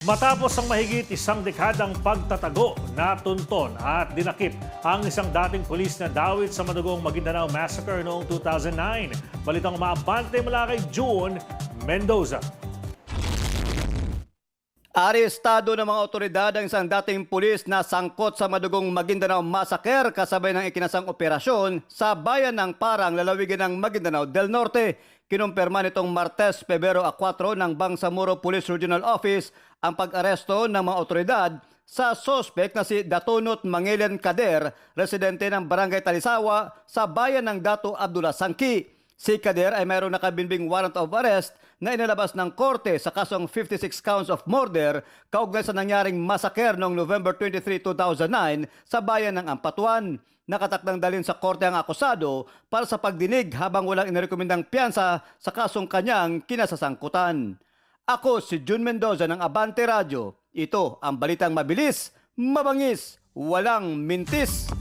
Matapos ang mahigit isang dekadang pagtatago, natunton at dinakip ang isang dating pulis na dawit sa madugong Maguindanao Massacre noong 2009. Balitang maabante mula kay June Mendoza. Arestado ng mga otoridad ang isang dating pulis na sangkot sa madugong Maguindanao Massacre kasabay ng ikinasang operasyon sa bayan ng Parang, lalawigan ng Maguindanao del Norte. Kinumpirma nitong Martes, Pebrero 4 ng Bangsamoro Police Regional Office ang pag-aresto ng mga otoridad sa sospek na si Datunot Mangilian Kader, residente ng Barangay Talisawa sa bayan ng Dato Abdullah Sangki. Si Kader ay mayroong nakabinbing warrant of arrest na inilabas ng korte sa kasong 56 counts of murder kaugnay sa nangyaring massacre noong November 23, 2009 sa bayan ng Ampatuan. Nakatakdang dalhin sa korte ang akusado para sa pagdinig habang walang inirekomendang piyansa sa kasong kanyang kinasasangkutan. Ako si Jun Mendoza ng Abante Radio. Ito ang balitang mabilis, mabangis, walang mintis.